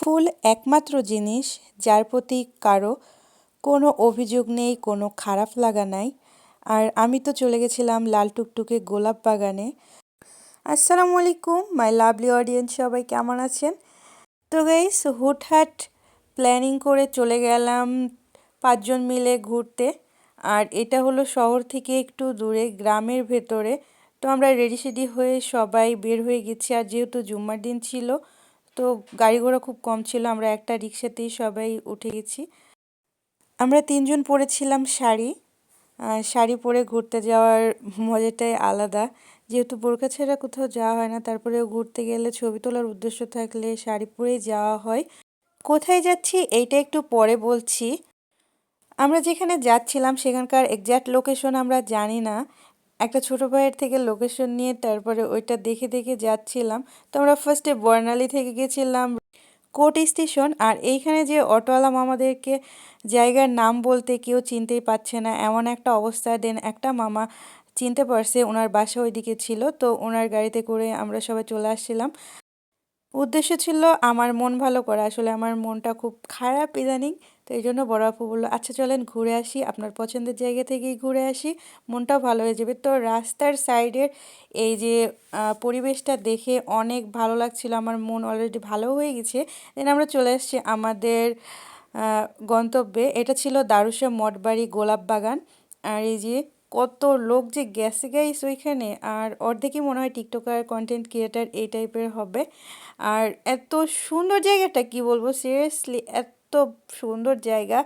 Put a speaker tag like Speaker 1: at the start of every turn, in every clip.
Speaker 1: ফুল একমাত্র জিনিস যার প্রতি কারও কোনো অভিযোগ নেই, কোনো খারাপ লাগা নাই। আর আমি তো চলে গেছিলাম লাল টুকটুকে গোলাপ বাগানে। আসসালামু আলাইকুম, মাই লাভলি অডিয়েন্স, সবাই কেমন আছেন? তো গাইস হুটহাট প্ল্যানিং করে চলে গেলাম পাঁচজন মিলে ঘুরতে। আর এটা হলো শহর থেকে একটু দূরে, গ্রামের ভেতরে। তো আমরা রেডি সেডি হয়ে সবাই বের হয়ে গেছি। আর যেহেতু জুম্মার দিন ছিল তো গাড়ি ঘোড়া খুব কম ছিল, আমরা একটা রিক্সাতেই সবাই উঠে গেছি। আমরা তিনজন পরেছিলাম শাড়ি। শাড়ি পরে ঘুরতে যাওয়ার মজাটাই আলাদা। যেহেতু বোরকা ছাড়া কোথাও যাওয়া হয় না, তারপরেও ঘুরতে গেলে ছবি তোলার উদ্দেশ্য থাকলে শাড়ি পরেই যাওয়া হয়। কোথায় যাচ্ছি এইটা একটু পরে বলছি। আমরা যেখানে যাচ্ছিলাম, সেখানকার এক্স্যাক্ট লোকেশন আমরা জানি না। একটা ছোট ভাইয়ের থেকে লোকেশন নিয়ে তারপরে ওইটা দেখে দেখে যাচ্ছিলাম। তো আমরা ফার্স্টে বর্ণালী থেকে গেছিলাম কোর্ট স্টেশন আর এইখানে যে অটোওয়ালা মামাদেরকে জায়গার নাম বলতে কেউ চিনতেই পারছে না, এমন একটা অবস্থা। দেন একটা মামা চিনতে পারছে ওনার বাসা ওইদিকে ছিল, তো ওনার গাড়িতে করে আমরা সবাই চলে আসছিলাম। উদ্দেশ্য ছিল আমার মন ভালো করা, আসলে আমার মনটা খুব খারাপ ইদানিং। তো এই জন্য বড় আপু বলল আচ্ছা চলেন ঘুরে আসি, আপনার পছন্দের জায়গা থেকেই ঘুরে আসি। মনটাও ভালো হয়ে যাবে। তো রাস্তার সাইডের এই যে পরিবেশটা দেখে অনেক ভালো লাগছিল। আমার মন অলরেডি ভালো হয়ে গেছে। দেন আমরা চলে আসছি আমাদের গন্তব্যে। এটা ছিল দারুসা মঠবাড়ি গোলাপ বাগান। আর এই যে, কত লোক যে গেছে গাইস ওইখানে। আর অর্ধেকই মনে হয় টিকটকার কন্টেন্ট ক্রিয়েটার এই টাইপের হবে। আর এত সুন্দর জায়গাটা কি বলব? সিরিয়াসলি এত সুন্দর জায়গা।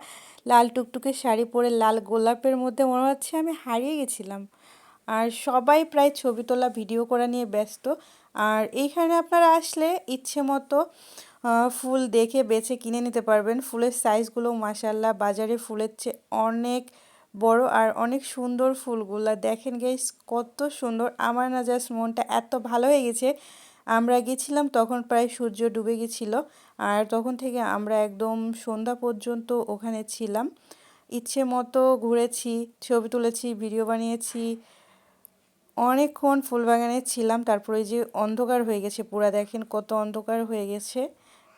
Speaker 1: লাল টুকটুকে শাড়ি পরে লাল গোলাপের মধ্যে মনে হচ্ছে আমি হারিয়ে গেছিলাম। আর সবাই প্রায় ছবি তোলা, ভিডিও করা নিয়ে ব্যস্ত। আর এইখানে আপনারা আসলে ইচ্ছে মতো ফুল দেখে বেছে কিনে নিতে পারবেন। ফুলের সাইজগুলো মাসাল্লাহ বাজারে ফুলের চেয়ে অনেক বড় আর অনেক সুন্দর ফুলগুলা। দেখেন গাইস কত সুন্দর। আমার না জাস্ট মনটা এত ভালো হয়ে গেছে আমরা গেছিলাম তখন প্রায় সূর্য ডুবে গেছিল। আর তখন থেকে আমরা একদম সন্ধ্যা পর্যন্ত ওখানে ছিলাম। ইচ্ছে মতো ঘুরেছি, ছবি তুলেছি, ভিডিও বানিয়েছি। অনেকক্ষণ ফুলবাগানে ছিলাম, তারপরে যে অন্ধকার হয়ে গেছে, পুরা দেখেন কত অন্ধকার হয়ে গেছে।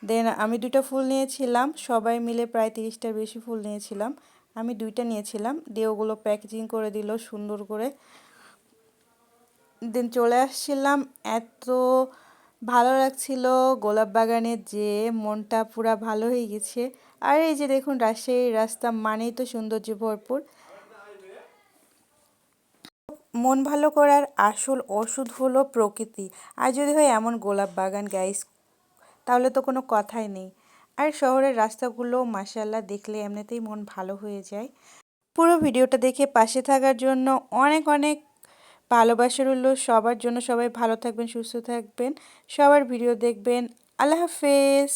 Speaker 1: দেন আমি দুইটা ফুল নিয়েছিলাম, সবাই মিলে প্রায় তিরিশটার বেশি ফুল নিয়েছিলাম। আমি দুইটা নিয়েছিলাম, দিয়ে ওগুলো প্যাকেজিং করে দিল সুন্দর করে। দেন চলে আসছিলাম। এত ভালো লাগছিল গোলাপ বাগানে যে মনটা পুরা ভালো হয়ে গেছে। আর এই যে দেখুন, রাজশাহীর রাস্তা মানেই তো সৌন্দর্য ভরপুর। মন ভালো করার আসল ওষুধ হলো প্রকৃতি। আর যদি হয় এমন গোলাপ বাগান গাইস তাহলে তো কোনো কথাই নেই। আর শহরের রাস্তাগুলো মাসাল্লাহ দেখলে এমনিতেই মন ভালো হয়ে যায়। পুরো ভিডিওটা দেখে পাশে থাকার জন্য অনেক অনেক ভালোবাসা রইল। সবার জন্য সবাই ভালো থাকবেন সুস্থ থাকবেন। সবার ভিডিও দেখবেন। আল্লাহ হাফেজ।